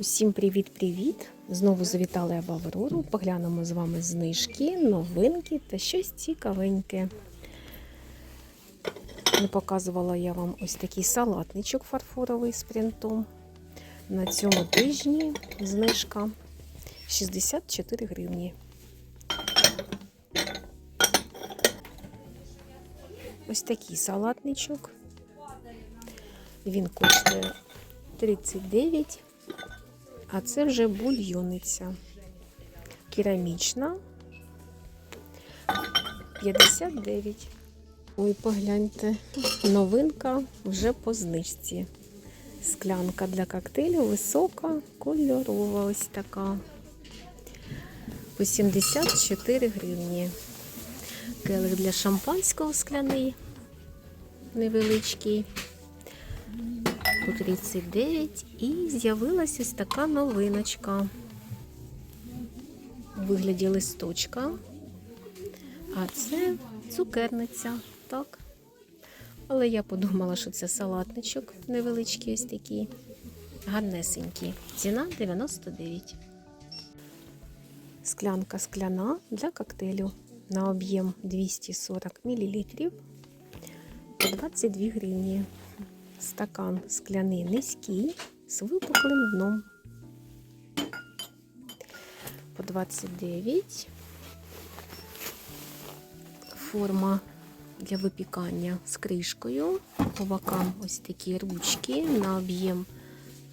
Усім привіт-привіт! Знову завітала я в Аврору. Поглянемо з вами знижки, новинки та щось цікавеньке. Не показувала я вам ось такий салатничок фарфоровий з принтом. На цьому тижні знижка 64 гривні. Ось такий салатничок. Він коштує 39, а це вже бульйониця. Керамічна 59. Ой, погляньте, новинка вже по знижці. Склянка для коктейлю висока, кольорова ось така. По 74 гривні. Келих для шампанського скляний невеличкий по 39 і з'явилася ось така новиночка у вигляді листочка. А це цукерниця, так. Але я подумала, що це салатничок невеличкий ось такий, гарнесенький. Ціна 99. Склянка скляна для коктейлю на об'єм 240 мл по 22 гривні. Стакан скляний низький з випуклим дном. По 29. Форма для випікання з кришкою. По бокам ось такі ручки на об'єм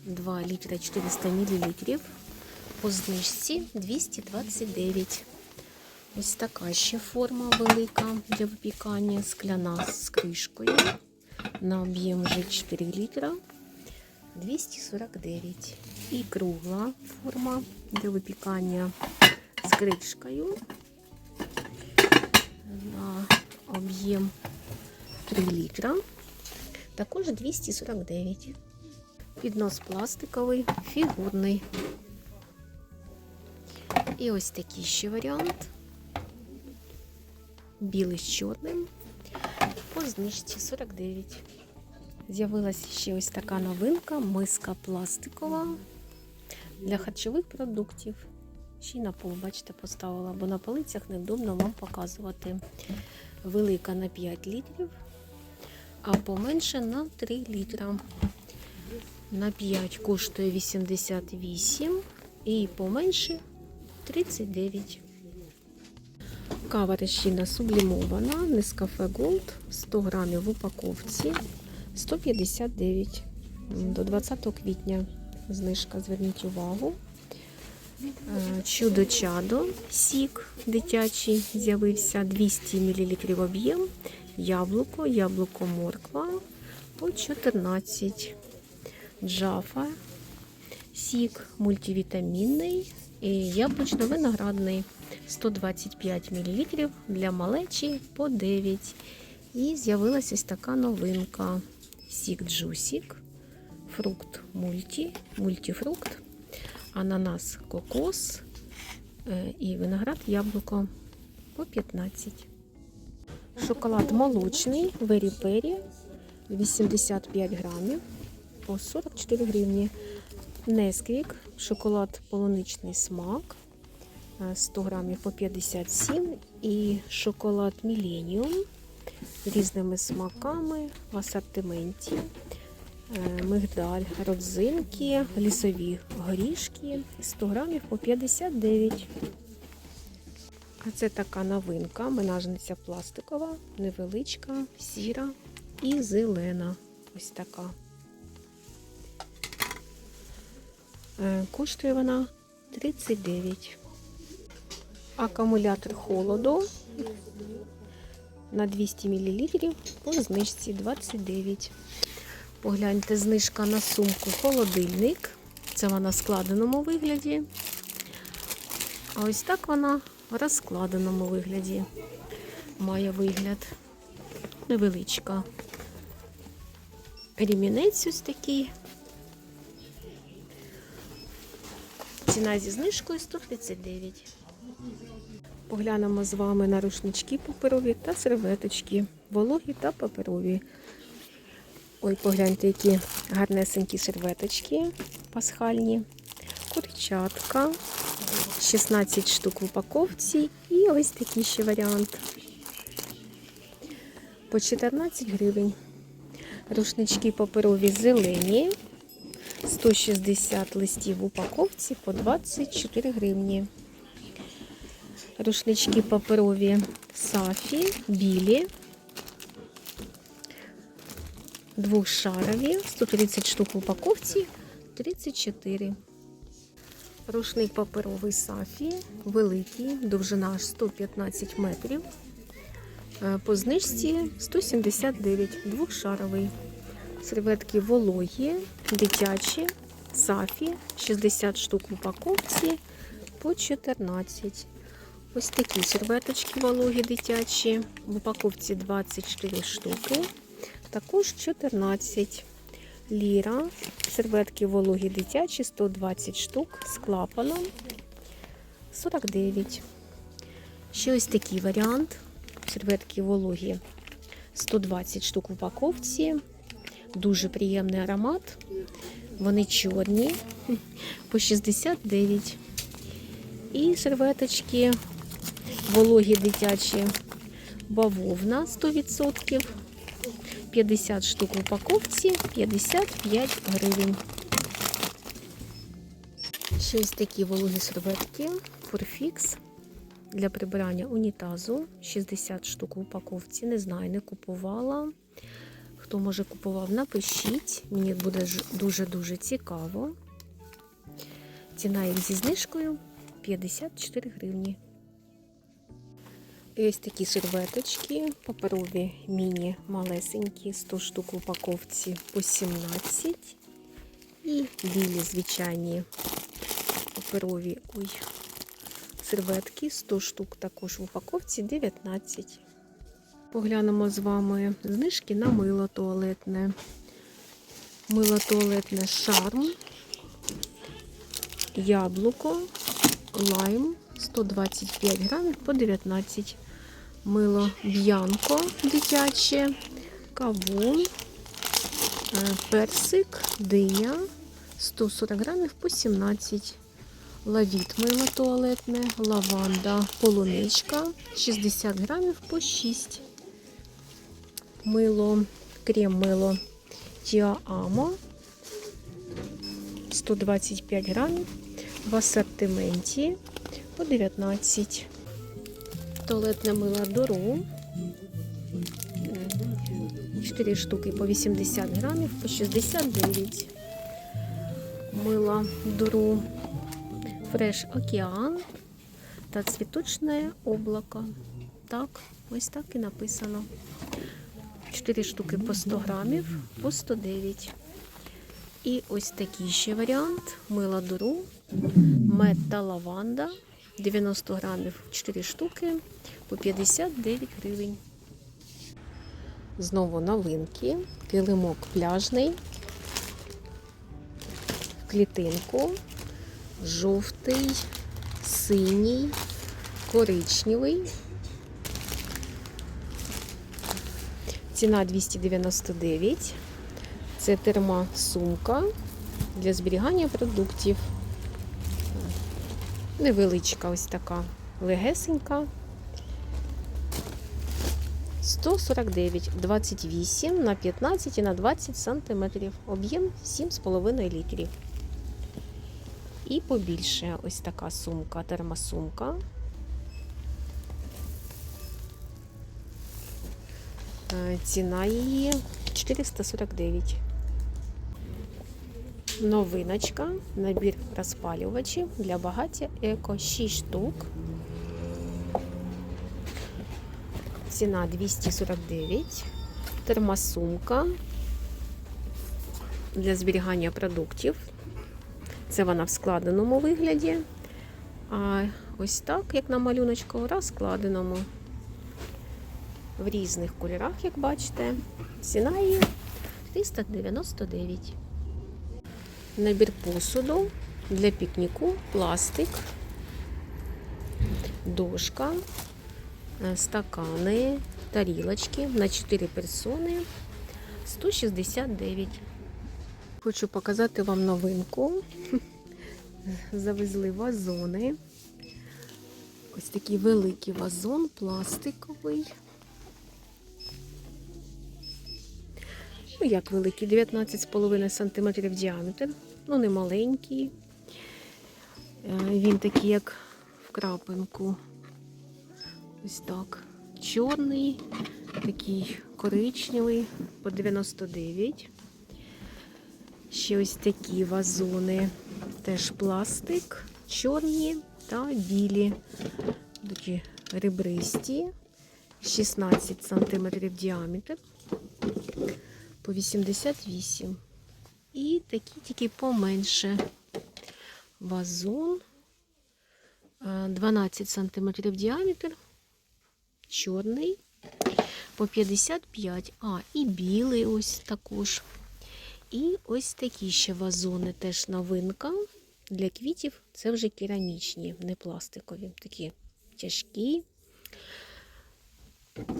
2 літра 400 мл. По знижці 229. Ось така ще форма велика для випікання, скляна з кришкою. На об'єм вже 4 літра 249. І кругла форма для випікання з кришкою. На об'єм 3 літра. Також 249. Піднос пластиковий, фігурний. І ось такий ще варіант. Білий з чорним. Знижці 49. З'явилася ще ось така новинка, миска пластикова для харчових продуктів. Ще й на пол, бачите, поставила, бо на полицях невдобно вам показувати. Велика на 5 літрів, а поменше на 3 літра. На 5 коштує 88 і поменше 39. Кава решіна сублімована, Нескафе Gold, 100 грамів в упаковці, 159 до 20 квітня. Знижка, зверніть увагу. Е, Чудо чадо, сік дитячий з'явився 200 мл об'єм, яблуко, яблуко морква по 14. Джафа, сік мультивітамінний і яблучно-виноградний 125 мл для малечі по 9. І з'явилася ось така новинка. Сік джусік, фрукт мульті, мультифрукт, ананас кокос е, і виноград яблуко по 15. Шоколад молочний, вері пері 85 грамів по 44 гривні. Несквік, шоколад полуничний смак 100 грамів по 57 і шоколад Міленіум різними смаками в асортименті. Е, Мигдаль, родзинки, лісові горішки 100 грамів по 59. А це така новинка, менажниця пластикова, невеличка, сіра і зелена. Ось така. Е, Коштує вона 39. Акумулятор холоду на 200 мл по знижці 29. Погляньте, знижка на сумку холодильник. Це вона в складеному вигляді. А ось так вона в розкладеному вигляді. Має вигляд невеличка. Рімінець ось такий. Ціна зі знижкою 139. Поглянемо з вами на рушнички паперові та серветочки, вологі та паперові. Ой, погляньте, які гарнесенькі серветочки пасхальні. дівчатка. 16 штук в упаковці. І ось такий ще варіант. По 14 гривень. Рушнички паперові зелені. 160 листів в упаковці по 24 гривні. Рушнички паперові сафі, білі. Двохшарові, 130 штук в упаковці, 34. Рушник паперовий сафі, великий, довжина аж 115 метрів. Е, По знижці 179, двохшаровий. Серветки вологі, дитячі, сафі, 60 штук в упаковці по 14. Ось такі серветочки вологі дитячі. В упаковці 24 штуки. Також 14 ліра. Серветки вологі дитячі, 120 штук з клапаном 49. Ще ось такий варіант. Серветки вологі 120 штук в упаковці. Дуже приємний аромат. Вони чорні по 69. І серветочки вологі дитячі бавовна 100%. 50 штук в упаковці, 55 гривень. Ще ось такі вологі серветки Forfix для прибирання унітазу. 60 штук в упаковці. Не знаю, не купувала. Хто може купував, напишіть. Мені буде дуже-дуже цікаво. Ціна їх зі знижкою 54 гривні. Ось такі серветочки, паперові міні малесенькі, 100 штук в упаковці по 17. І білі звичайні паперові ой, серветки, 100 штук також в упаковці 19. Поглянемо з вами знижки на мило туалетне. Мило туалетне шарм, яблуко, лайм 125 грамів по 19. Мило б'янко дитяче, кавун, е, персик, диня 140 грамів по 17. Лавіт мило туалетне, лаванда, полуничка 60 грамів по 6. Мило, крем мило Тіамо 125 грамів в асортименті по 19. Туалетне мило Дору. 4 штуки по 80 грамів по 69. Мило Дору Фреш Океан та цвіточне облако. Так, ось так і написано. 4 штуки по 100 грамів по 109. І ось такий ще варіант. Мила дуру, мед та лаванда. 90 грамів 4 штуки по 59 гривень. Знову новинки. Килимок пляжний. В клітинку. Жовтий, синій, коричневий. Ціна 299. Це термосумка для зберігання продуктів. Невеличка ось така легесенька. 149, 28 на 15 і на 20 сантиметрів. Об'єм 7,5 літрів. І побільше ось така сумка, термосумка. Е, Ціна її 449. Новиночка, набір розпалювачів для багаття еко 6 штук. Ціна 249. Термосумка для зберігання продуктів. Це вона в складеному вигляді. А ось так, як на малюночку, розкладеному. В різних кольорах, як бачите. Ціна її 399. Набір посуду для пікніку, пластик, дошка, е, стакани, тарілочки на 4 персони 169. Хочу показати вам новинку. завезли вазони. Ось такий великий вазон, пластиковий. Ну, як великий, 19,5 см діаметр. Ну, не маленький. Е, Він такий, як в крапинку. Ось так. Чорний, такий коричневий по 99. Ще ось такі вазони. Теж пластик, чорні та білі. Такі ребристі. 16 см діаметр. По 88. І такі тільки поменше. Вазон. е, 12 см діаметр. Чорний. По 55. А, і білий ось також. І ось такі ще вазони, теж новинка. Для квітів це вже керамічні, не пластикові. Такі тяжкі,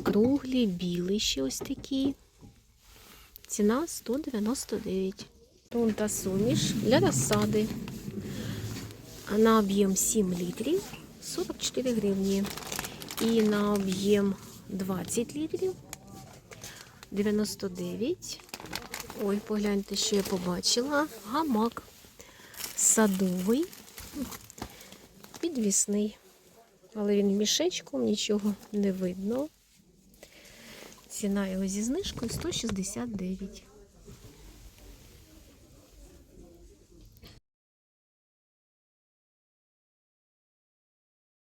круглі, білий ще ось такі. Ціна 199. Тонта суміш для розсади. На об'єм 7 літрів 44 гривні. І на об'єм 20 літрів 99. Ой, погляньте, що я побачила. Гамак садовий, підвісний. Але він мішечком, нічого не видно. Ціна його зі знижкою 169.